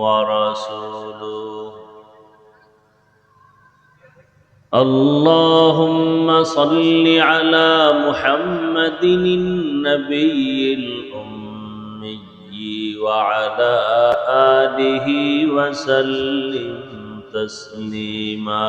ورسوله. اللهم صل على محمد النبي الأمي وعلى آله وسلم تسليما.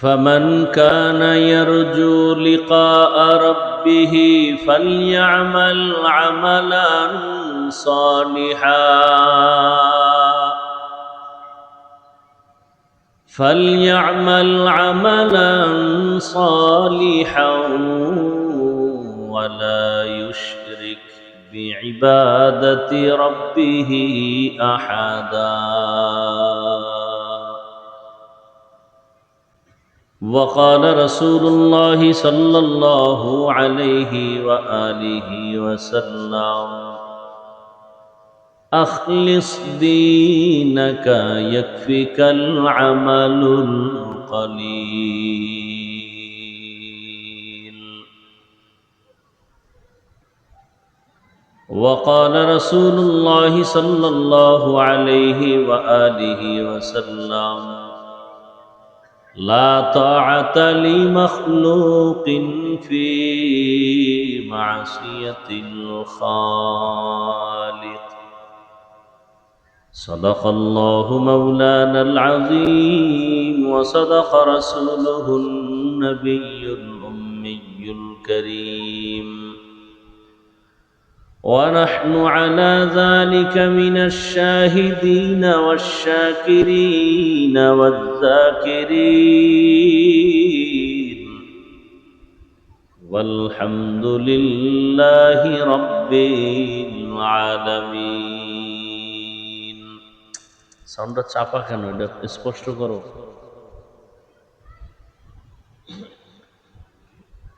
فمن كان يرجو لقاء ربه فليعمل عملا صالحا. فليعمل عملا صالحا ولا يشرك بعبادة ربه أحدا. وقال رسول الله صلى الله عليه وآله وسلم أخلص دينك يكفك العمل القليل. وقال رسول الله صلى الله عليه وآله وسلم لا طاعة لمخلوق في معصية الخالق. صدق الله مولانا العظيم وصدق رسوله النبي الأمي الكريم. ونحن على ذلك من الشاهدين والشاكرين والذاكرين والحمد لله رب العالمين সাউন্ডটা চাপা কেন এটা স্পষ্ট করো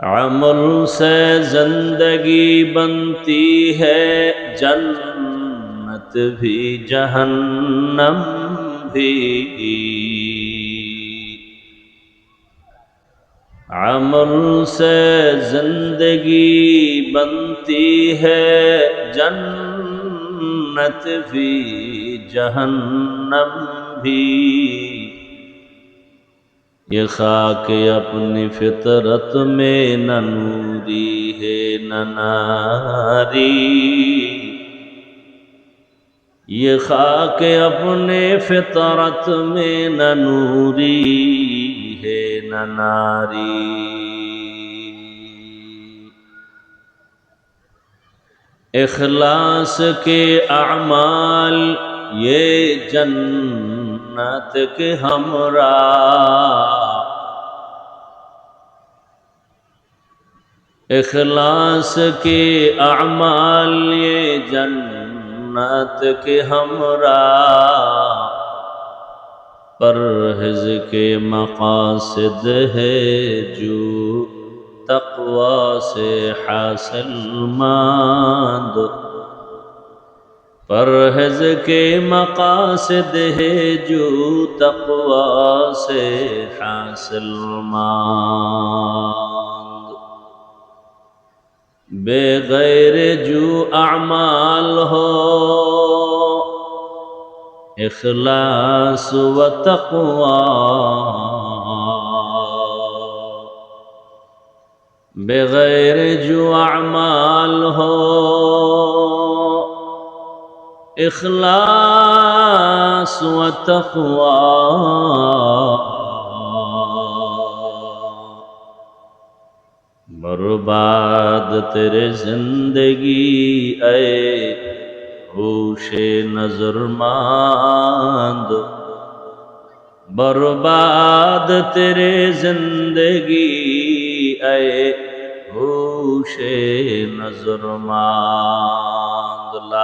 عمل سے زندگی بنتی ہے جنت بھی جہنم بھی عمل سے زندگی بنتی ہے جنت بھی جہنم بھی یہ خاک اپنی فطرت میں نہ نوری ہے، نہ ناری۔ یہ خاک اپنے فطرت میں نہ نوری ہے، نہ ناری۔ اخلاص کے اعمال یہ جن جنت کے ہمراہ۔ اخلاص کے اعمال یہ جنت کے ہمراہ۔ پرہز کے مقاصد ہے جو تقوا سے حاصل ماند پرہز کے مقاصد ہے جو تقوا سے حاصل ماند بے غیر جو اعمال ہو اخلاص و تقوا بغیر جو اعمال ہو إخلاص وتقوى برباد تیرے زندگی اے ہوش نظر ماند برباد تیرے زندگی اے ہوش نظر ماند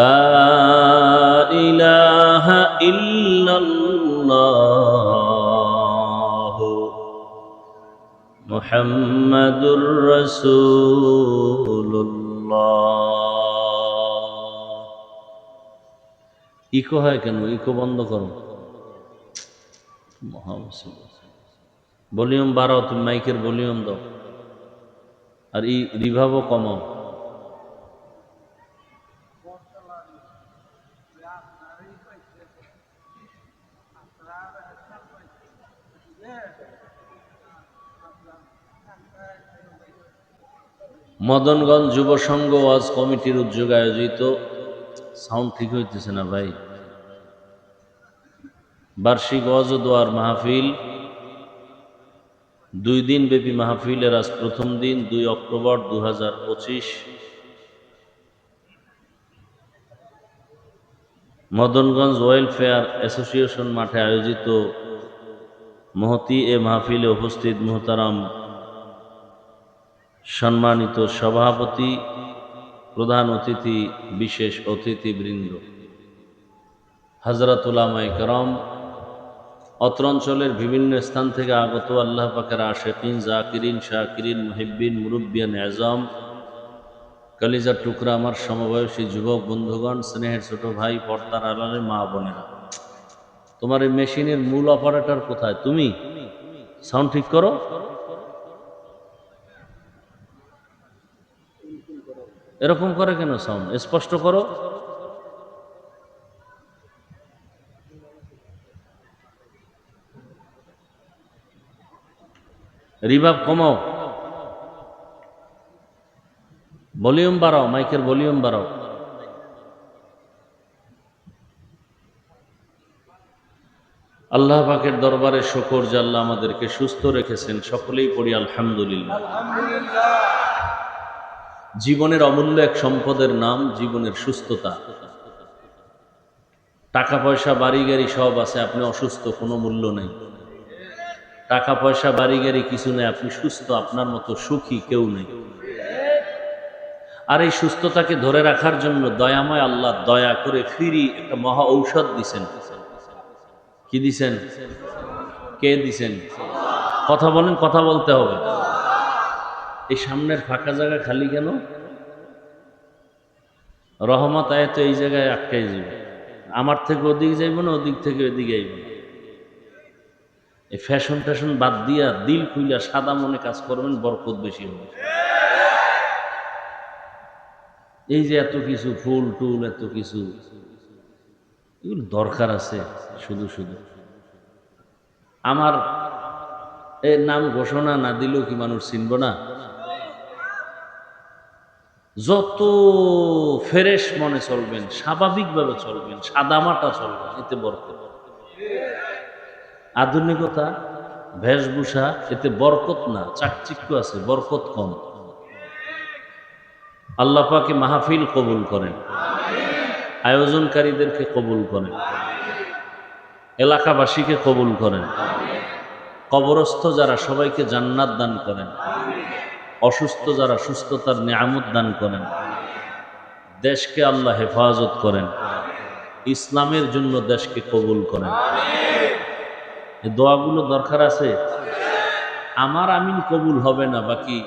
لا إله إلا الله محمد رسول الله ইকো হয় কেন ইকো বন্ধ করো মহা মুসিবত। ভলিউম বাড়াও তুমি মাইকের ভলিউম দাও আর ই রিভাবও কমাও মদনগঞ্জ যুব সংঘ ওয়াজ কমিটির উদ্যোগে আয়োজিত। সাউন্ড ঠিক হইতেছে না ভাই? বার্ষিক ওয়াজ দোয়ার মাহফিল। দুই দিন ব্যাপী মাহফিলের আজ প্রথম দিন, দুই অক্টোবর দু হাজার পঁচিশ। মদনগঞ্জ ওয়েলফেয়ার অ্যাসোসিয়েশন মাঠে আয়োজিত মহতি এ মাহফিলে উপস্থিত মোহতারাম সম্মানিত সভাপতি, প্রধান অতিথি, বিশেষ অতিথিবৃন্দ। হাজরাতুলামাই করম, অত্র অঞ্চলের বিভিন্ন স্থান থেকে আগত আল্লাহ পাকের আশেকিন, জাকিরিন, শাকিরিন, মুহিব্বিন, মুরব্বিয়ান, এজম, কালিজার টুকরা আমার সমবয়সী যুবক বন্ধুগণ, স্নেহের ছোট ভাই, পর্দার আলালে মা বোনেরা। তোমার এই মেশিনের মূল অপারেটর কোথায়? তুমি? সাউন্ড ঠিক করো। এরকম করে কেন সাউন্ড স্পষ্ট করো। রিভাব কমাও। ভলিউম বাড়াও, মাইকের ভলিউম বাড়াও। আল্লাহ পাকের দরবারে শকর আল্লাহ আমাদেরকে সুস্থ রেখেছেন, সকলেই পড়ি আলহামদুলিল্লাহ। জীবনের অমূল্য এক সম্পদের নাম, জীবনের সুস্থতা। টাকা পয়সা বাড়ি গাড়ি সব আছে, আপনি অসুস্থ, কোনো মূল্য নেই। টাকা পয়সা বাড়ি গাড়ি কিছু নেই, আপনি সুস্থ, আপনার মতো সুখী কেউ নেই। আর এই সুস্থতাকে ধরে রাখার জন্য দয়াময় আল্লাহ দয়া করে ফিরি একটা মহা ঔষধ দিছেন। কি দিছেন? কে দিছেন? কথা বলেন, কথা বলতে হবে। এই সামনের ফাঁকা জায়গা খালি কেন? রহমত আয় তো এই জায়গায় আটকাই যাবে। আমার থেকে ওদিক যাইব না, ওদিক থেকে ওদিকে যাইব না। এই ফ্যাশন ট্যাশন বাদ দিয়া দিল খুইলা সাদা মনে কাজ করবেন, বরকত বেশি হবে। এই যে এত কিছু, ফুল টুল, এত কিছু, এগুলো দরকার আছে শুধু শুধু। আমার এর নাম ঘোষণা না দিলেও কি মানুষ চিনব না? যত ফ্রেশ মনে চলবেন, স্বাভাবিকভাবে চলবেন সাদামাটা চলবেন এতে বরকত। আধুনিকতা, বেশভূষা, এতে বরকত না, চাকচিক্য আছে, বরকত কম। আল্লাহ পাকে মাহফিল কবুল করেন। আয়োজনকারীদেরকে কবুল করেন। এলাকাবাসীকে কবুল করেন। কবরস্থ যারা, সবাইকে জান্নাত দান করেন। অসুস্থ যারা সুস্থতার নিয়ামত দান করেন, দেশকে আল্লাহ হেফাজত করেন, ইসলামের জন্য দেশকে কবুল করেন। এই দোয়াগুলো দরকার আছে? আমার আমিন কবুল হবে না, বাকি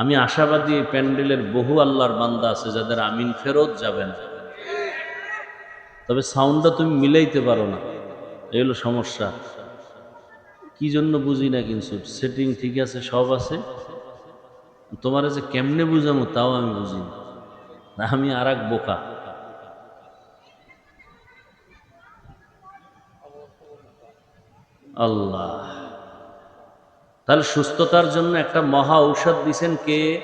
আমি আশাবাদী প্যান্ডেলের বহু আল্লাহর বান্দা আছে, যাদের আমিন ফেরত যাবে না। তবে সাউন্ডটা তুমি মিলাইতে পারো না, এই হলো সমস্যা। কি জন্য বুঝি না কিন্তু, সেটিং ঠিক আছে, সব আছে? তোমার যে কেমনে বুঝামো, তাও আমি বুঝি না আমি আর এক বোকা। আল্লাহ। তাহলে সুস্থতার জন্য একটা মহা ঔষধ দিছেন কে?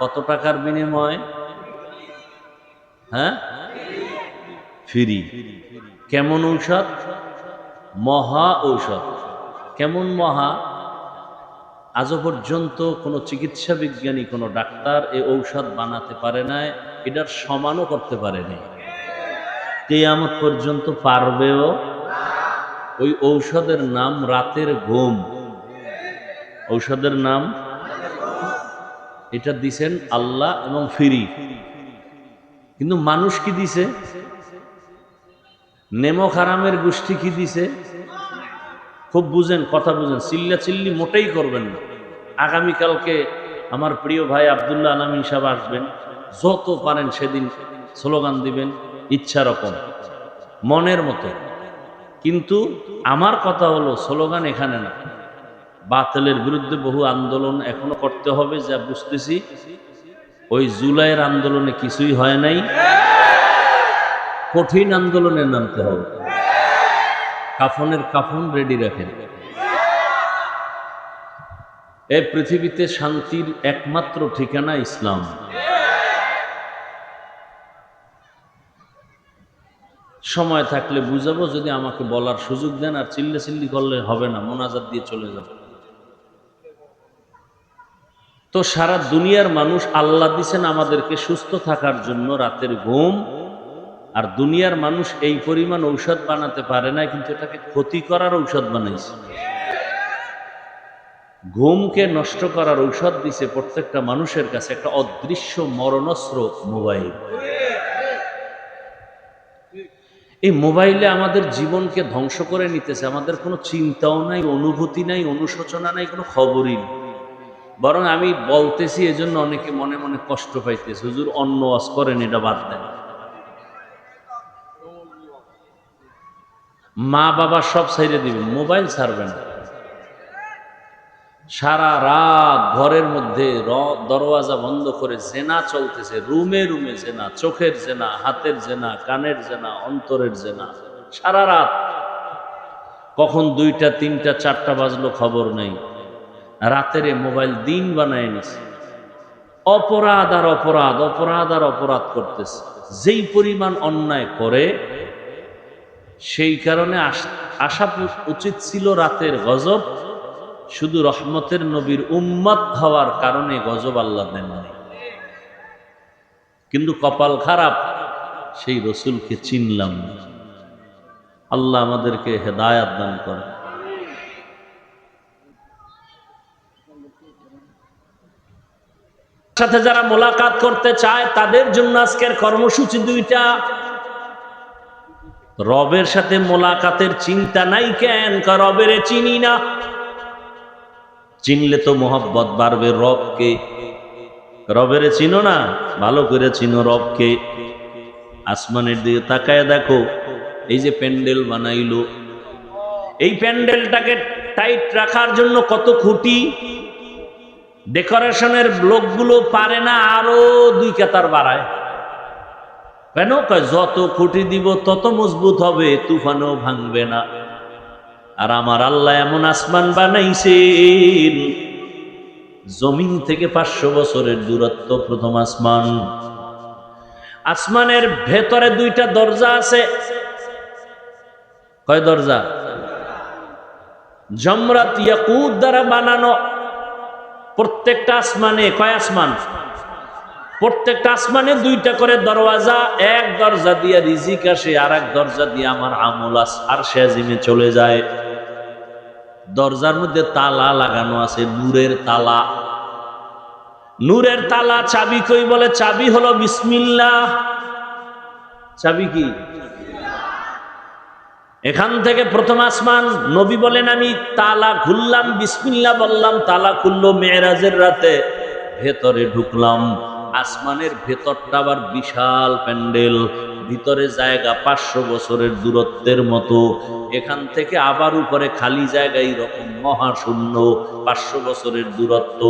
কত টাকার বিনিময়? হ্যাঁ? ফিরি। কেমন ঔষধ? মহা ঔষধ। কেমন মহা? আজও পর্যন্ত কোনো চিকিৎসা বিজ্ঞানী, কোনো ডাক্তার এ ঔষধ বানাতে পারে না এটার সমানও করতে পারেনি কেয়ামত পর্যন্ত পারবেও ওই ঔষধের নাম রাতের ঘুম। ঔষধের নাম এটা দিছেন আল্লাহ এবং ফিরি। কিন্তু মানুষ কি দিছে? নেমো খারামের গোষ্ঠী কি দিছে? খুব বুঝেন, কথা বুঝেন চিল্লা চিল্লি মোটেই করবেন না। আগামীকালকে আমার প্রিয় ভাই আবদুল্লাহ আলমিন সাহেব আসবেন। যত পারেন সেদিন স্লোগান দিবেন, ইচ্ছা রকম। মনের মতো। কিন্তু আমার কথা হলো, স্লোগান এখানে না। বাতিলের বিরুদ্ধে বহু আন্দোলন এখনও করতে হবে, যা বুঝতেছি। ওই জুলাইয়ের আন্দোলনে কিছুই হয় নাই। কঠিন আন্দোলনে নামতে হবে। কাফনের কাফন রেডি রাখেন। এই পৃথিবীতে শান্তির একমাত্র ঠিকানা ইসলাম। সময় থাকলে বুঝাবো, যদি আমাকে বলার সুযোগ দেন, আর চিল্লে চিল্লি করলে হবে না, মোনাজাত দিয়ে চলে যাব। তো সারা দুনিয়ার মানুষ আল্লাহ দিছেন আমাদেরকে সুস্থ থাকার জন্য রাতের ঘুম, আর দুনিয়ার মানুষ এই পরিমাণ ঔষধ বানাতে পারে না, কিন্তু এটাকে ক্ষতি করার ঔষধ বানাইছে। ঘুমকে নষ্ট করার ঔষধ দিছে প্রত্যেকটা মানুষের কাছে একটা অদৃশ্য মরণস্র মোবাইল। এই মোবাইলে আমাদের জীবনকে ধ্বংস করে নিতেছে, আমাদের কোনো চিন্তাও নাই, অনুভূতি নাই, অনুশোচনা নাই, কোনো খবরই নেই। বরং আমি বলতেছি, এজন্য অনেকে মনে মনে কষ্ট পাইতেছে। হুজুর, অন্য ওয়াজ করেন, এটা বাদ দেন। মা বাবা সব সাইডে দিবেন মোবাইল ছাড়বেন সারা রাত ঘরের মধ্যে দরওয়াজা বন্ধ করে জেনা চলতেছে। রুমে রুমে জেনা, চোখের জেনা, হাতের জেনা, কানের জেনা, অন্তরের জেনা। সারা রাত। কখন দুইটা, তিনটা, চারটা বাজলো খবর নেই। রাতের মোবাইল দিন বানায় নিছে। অপরাধ আর অপরাধ অপরাধ আর অপরাধ করতেছে। যেই পরিমাণ অন্যায় করে, সেই কারণে আস- আশা উচিত ছিল রাতের গজব। শুধু রহমতের নবীর উম্মত হওয়ার কারণে গজব আল্লাহ দেন নাই। কিন্তু কপাল খারাপ, সেই রসুলকে চিনলাম আল্লাহ আমাদেরকে হেদায়াত দান করে সাথে যারা মোলাকাত করতে চায়, তাদের জন্য আজকের কর্মসূচি দুইটা। রবের সাথে মোলাকাতের চিন্তা নাই কেন? রবের চিনি না। চিনলে তো মোহাব্বত বাড়বে রবকে। রবের চিনো না, ভালো করে চিনো রবকে। আসমানের দিকে তাকায় দেখো, এই যে প্যান্ডেল বানাইলো। এই প্যান্ডেলটাকে টাইট রাখার জন্য কত খুঁটি। ডেকোরেশনের লোকগুলো পারে না, আরও দুই কাতার বাড়ায়। কেন? যত খুঁটি দিব তত মজবুত হবে, তুফানও ভাঙবে না। আর আমার আল্লাহ এমন আসমান বানাইছেন। জমিন থেকে পাঁচশো বছরের দূরত্ব প্রথম আসমান। আসমানের ভেতরে দুইটা দরজা আছে। কয় দরজা? জমরাত ইয়াকুত দ্বারা বানানো। প্রত্যেকটা আসমানে কয় আসমান? প্রত্যেকটা আসমানে দুইটা করে দরওয়াজা, এক দরজা দিয়ে রিজিক আসে আর এক দরজা দিয়ে আমার আমল আর শেজিমে চলে যায়। দরজার মধ্যে তালা লাগানো আছে, নূরের তালা। নূরের তালা চাবি কই বলে? চাবি হলো বিসমিল্লাহ। চাবি কি? এখান থেকে প্রথম আসমান, নবী বলেন, আমি তালা খুললাম বিসমিল্লা বললাম, তালা খুললো মেয়েরাজের রাতে। ভেতরে ঢুকলাম, আসমানের ভেতরটা আবার বিশাল প্যান্ডেল। ভিতরে জায়গা পাঁচশো বছরের দূরত্বের মতো। এখান থেকে আবার উপরে খালি জায়গা এইরকম মহাশূন্য, পাঁচশো বছরের দূরত্ব।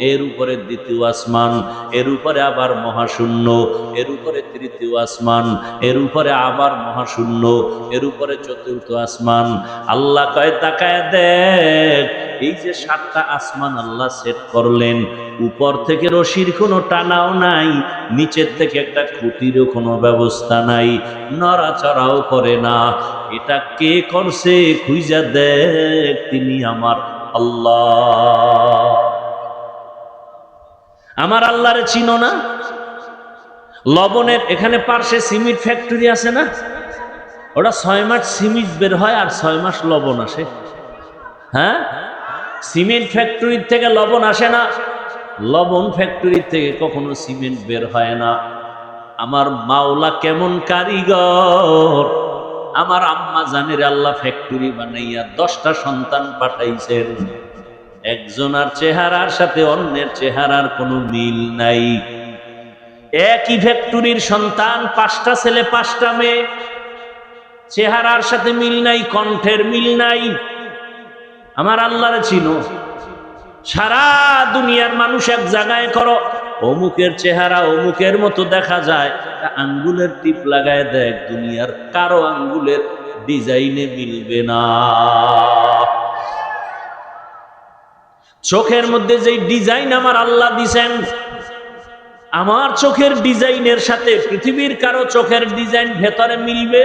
এর উপরে দ্বিতীয় আসমান, এর উপরে আবার মহাশূন্য, এর উপরে তৃতীয় আসমান, এর উপরে আবার মহাশূন্য, এর উপরে চতুর্থ আসমান। আল্লাহ কয়, তাকায় দেখ এই যে সাতটা আসমান আল্লাহ সেট করলেন, উপর থেকে রশির কোনো টানাও নাই, নিচের থেকে একটা খুঁটিরও কোনো ব্যবস্থা নাই, নড়াচড়াও করে না। এটা কে করছে খুঁজা দেখ তিনি আমার আল্লাহ। আমার আল্লাহরে চিনো না? লবণের এখানে পার্শ্বে সিমেন্ট ফ্যাক্টরি আছে না? ওটা ছয় মাস সিমেন্ট বের হয় আর ছয় মাস লবণ আসে। হ্যাঁ? সিমেন্ট ফ্যাক্টরির থেকে লবণ আসে না। লবণ ফ্যাক্টরির থেকে কখনো সিমেন্ট বের হয় না। আমার মাওলা কেমন কারিগর। আমার আম্মা জানের আল্লাহ ফ্যাক্টরি বানাইয়া দশটা সন্তান পাঠাইছেন। একজনার চেহারার সাথে অন্যের চেহারার কোনো মিল নাই। একই ফ্যাক্টরির সন্তান, পাঁচটা ছেলে, পাঁচটা মেয়ে। চেহারার সাথে মিল নাই, কণ্ঠের মিল নাই। আমার আল্লাহরে চিনো। সারা দুনিয়ার মানুষ এক জায়গায় করো, অমুকের চেহারা অমুকের মতো দেখা যায়। আঙ্গুলের টিপ লাগায় দেখ দুনিয়ার, কারও আঙ্গুলের ডিজাইনে মিলবে না। চোখের মধ্যে যে ডিজাইন আমার আল্লাহ দিছেন, আমার চোখের ডিজাইনের সাথে পৃথিবীর কারও চোখের ডিজাইন ভেতরে মিলবে?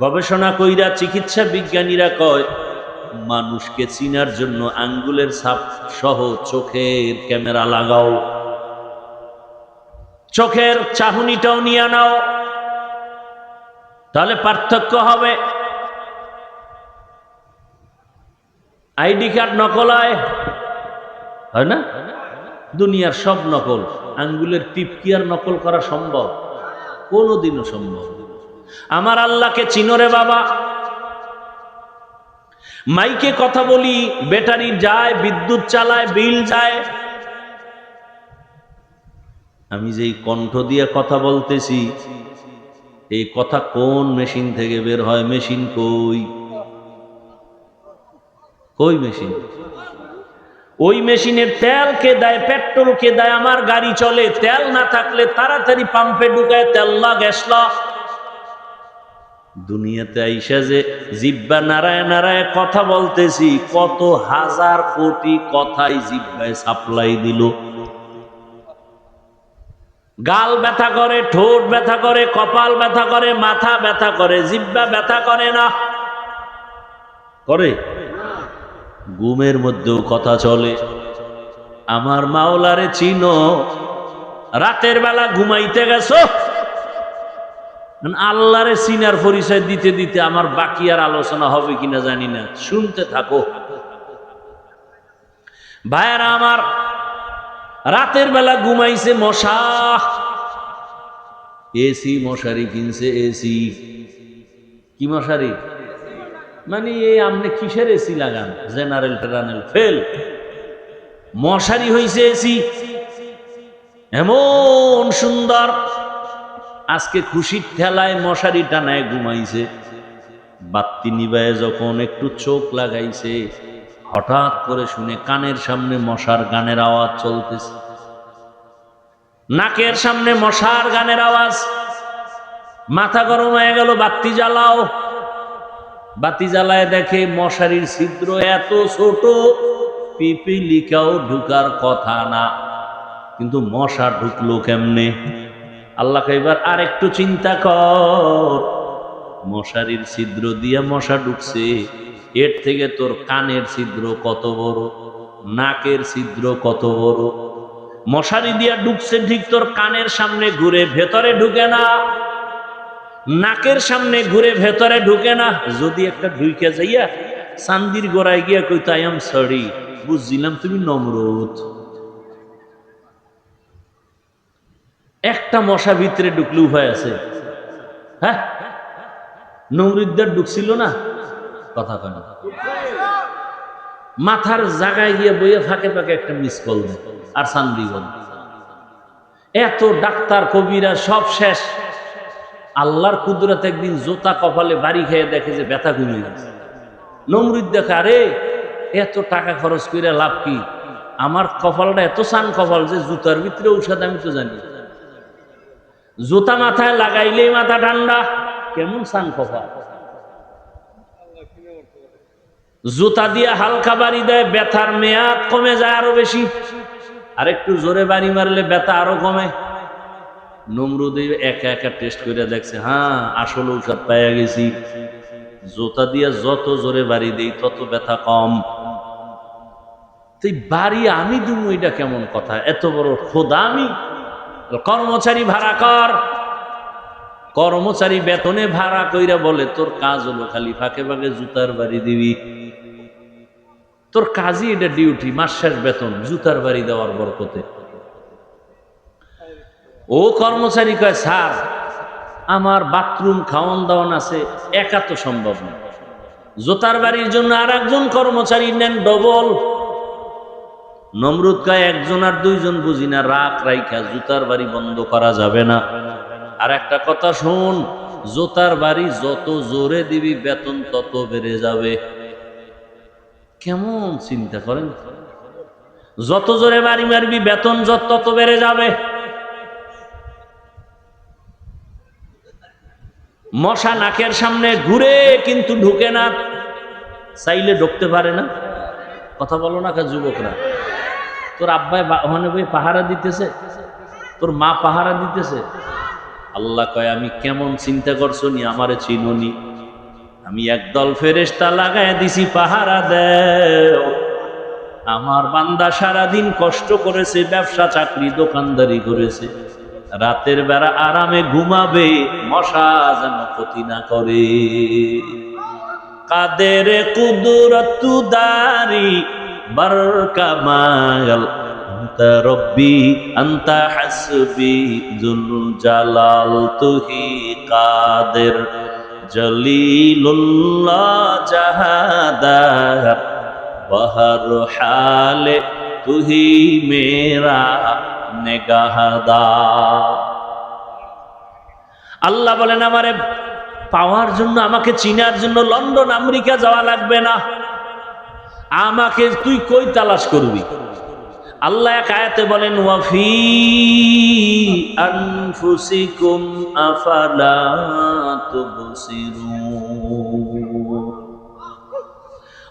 গবেষণা কইরা চিকিৎসা বিজ্ঞানীরা কয় মানুষকে চিনার জন্য আঙ্গুলের ছাপ সহ চোখের ক্যামেরা লাগাও। চোখের চাহনিটাও নিয়ে নাও। তাহলে পার্থক্য হবে। আইডি কার্ড নকল হয়। না? দুনিয়ার সব নকল। আঙ্গুলের টিপ কি আর নকল করা সম্ভব? কোনোদিনও সম্ভব। আমার আল্লাহকে চিনরে বাবা। মাইকে কথা বলি, ব্যাটারি যায়, বিদ্যুৎ চালায়, বিল যায়। আমি যেই কণ্ঠ দিয়ে কথা বলতেছি, এই কথা কোন মেশিন থেকে বের হয়, মেশিন কই? কই মেশিন? ওই মেশিনের তেল কে দেয়, পেট্রোল কে দেয়, আমার গাড়ি চলে, তেল না থাকলে তাড়াতাড়ি পাম্পে ঢুকায় তেল্লা গ্যাসলা দুনিয়াতে আইসা যে জিব্বা নারায় নারায় কথা বলতেছি, কত হাজার কোটি কথাই জিব্বায় সাপ্লাই দিল। গাল ব্যথা করে, ঠোঁট ব্যথা করে, কপাল ব্যথা করে, মাথা ব্যথা করে, জিব্বা ব্যথা করে না? করে? ঘুমের মধ্যেও কথা চলে। আমার মাওলারে চিনো, রাতের বেলা ঘুমাইতে গেছো? আল্লাহরে সিনার পরিচয় দিতে দিতে আমার বাকি আর আলোচনা হবে কিনা জানি না। শুনতে থাকো। ভাইয়ারা আমার, রাতের বেলা ঘুমাইছে মশা। এসি মশারি কিনছে, এসি। কি মশারি? মানে এই আপনি কিসের এসি লাগান? জেনারেল টেরানেল, ফেল। মশারি হইছে এসি। এমন সুন্দর আজকে খুশির ঠেলায় মশারি টানায় ঘুমাইছে। বাত্তি নিবায় যখন একটু চোখ লাগাইছে, হঠাৎ করে শুনে কানের সামনে মশার গানের আওয়াজ চলতেছে। নাকের সামনে মশার গানের আওয়াজ। মাথা গরম হয়ে গেল, বাতি জ্বালাও। বাতি জ্বালায় দেখে মশারির ছিদ্র এত ছোট, পিপিলিকাও ঢুকার কথা না। কিন্তু মশা ঢুকলো কেমনে? আল্লাহ এবার আর একটু চিন্তা কর। মশারির ছিদ্র দিয়ে মশা ঢুকছে। এর থেকে তোর কানের ছিদ্র কত বড়? নাকের ছিদ্র কত বড়? মশারি দিয়া ঢুকছে ঠিক তোর কানের সামনে ঘুরে, ভেতরে ঢুকে না। নাকের সামনে ঘুরে, ভেতরে ঢুকে না। যদি একটা ঢুকে যাইয়া চান্দির গোড়ায় গিয়া কই তাই আম সরি বুঝছিলাম তুমি নমরুদ। একটা মশা ভিতরে ঢুকলে উপায় আছে। হ্যাঁ? নমরুদ্দার ঢুকছিল না? কথা কেন মাথার জায়গায় গিয়ে বইয়ে ফাঁকে ফাঁকে একটা মিস কল আর সান্দি এত ডাক্তার, কবিরা, সব শেষ। আল্লাহর কুদরত একদিন জোতা কপালে বাড়ি খেয়ে দেখে যে ব্যথা কমে গেছে। নমরুদ দেখা, আরে, এত টাকা খরচ করে লাভ কি? আমার কপালটা এত সান কপাল যে জুতার ভিতরে ঔষধ আমি তো জানি জুতা মাথায় লাগাইলেই মাথা ঠান্ডা। কেমন সান কপাল জুতা দিয়ে হালকা বাড়ি দেয়, ব্যথার মেয়াদ কমে যায় আরও বেশি। আর একটু জোরে বাড়ি মারলে ব্যথা আরও কমে। নমরুদে একা একা টেস্ট করে দেখছে হ্যাঁ আসল ঔষধ পাইয়া গেছি। জোতা দিয়ে যত জোরে বাড়ি দেই, তত ব্যথা কম। তুই বাড়ি আমি দুমু, এটা কেমন কথা? এত বড় খোদা আমি? কর্মচারী ভাড়া কর। কর্মচারী বেতনে ভাড়া কইরা বলে, তোর কাজ হলো খালি ফাঁকে ফাঁকে জুতার বাড়ি দিবি। তোর কাজই এটা ডিউটি, মাস শেষ বেতন, জুতার বাড়ি দেওয়ার বরকতে। ও কর্মচারী কয়, স্যার, আমার বাথরুম খাওয়ান দাওয়ান আছে, একা তো সম্ভব না। জোতার বাড়ির জন্য আর একজন কর্মচারী নেন ডবল। নমরুদ কয়, একজন আর দুইজন বুঝি না রাখ রাইখা জুতার বাড়ি বন্ধ করা যাবে না। আর একটা কথা শোন, জোতার বাড়ি যত জোরে দিবি, বেতন তত বেড়ে যাবে। কেমন চিন্তা করেন? যত জোরে বাড়ি মারবি, বেতন যত তত বেড়ে যাবে। মশা নাকের সামনে ঘুরে কিন্তু ঢুকে না, চাইলে ঢুকতে পারে না। কথা বলো না যুবকরা। তোর আব্বাই ওখানে বই পাহারা দিতেছে, তোর মা পাহারা দিতেছে। আল্লাহ কয়, আমি কেমন চিন্তা করছ নি? আমারে চিনুনি আমি একদল ফেরেস্তা লাগায় দিছি, পাহারা দেও। আমার বান্দা সারাদিন কষ্ট করেছে, ব্যবসা, চাকরি, দোকানদারি করেছে। রাতের বেলা আরামে ঘুমাবে, মশা যেন ক্ষতি না করে। কাদের কুদরতু দারি বারকামাল আন্তা রব্বি, আন্তা হাসবি জুল জালাল, তুহি কাদের, জলিলুল্লাহ জাহাদার, বহর হালে তুহি মেরা নেগাহাদা। আল্লাহ বলেন, আমারে পাওয়ার জন্য, আমাকে চিনার জন্য লন্ডন, আমেরিকা যাওয়া লাগবে না। আমাকে তুই কই তালাশ করবি? আল্লাহ এক আয়াতে বলেন, ওয়াফি আনফুসিকুম আফালা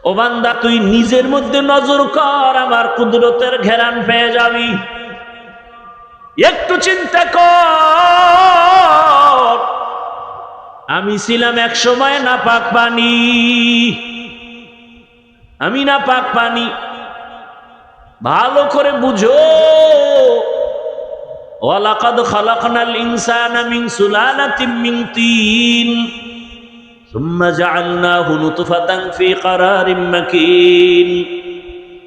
ও বান্দা, তুই নিজের মধ্যে নজর কর, আমার কুদরতের ঘেরান পেয়ে যাবি। একটু চিন্তা কর। আমি ছিলাম এক সময় না পাক পানি আমি না পাক পানি ভালো করে বুঝো ولقد خلقنا الإنسان من سلالة من طين ثم جعلناه نطفة في قرار مكين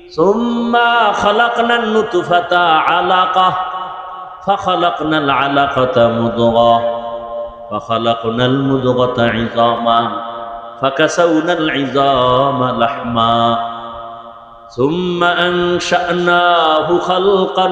ثم خلقنا النطفة علقة فخلقنا العلقة مضغة فخلقنا المضغة عظاما فكسونا العظام لحما ثم أنشأناه خلقا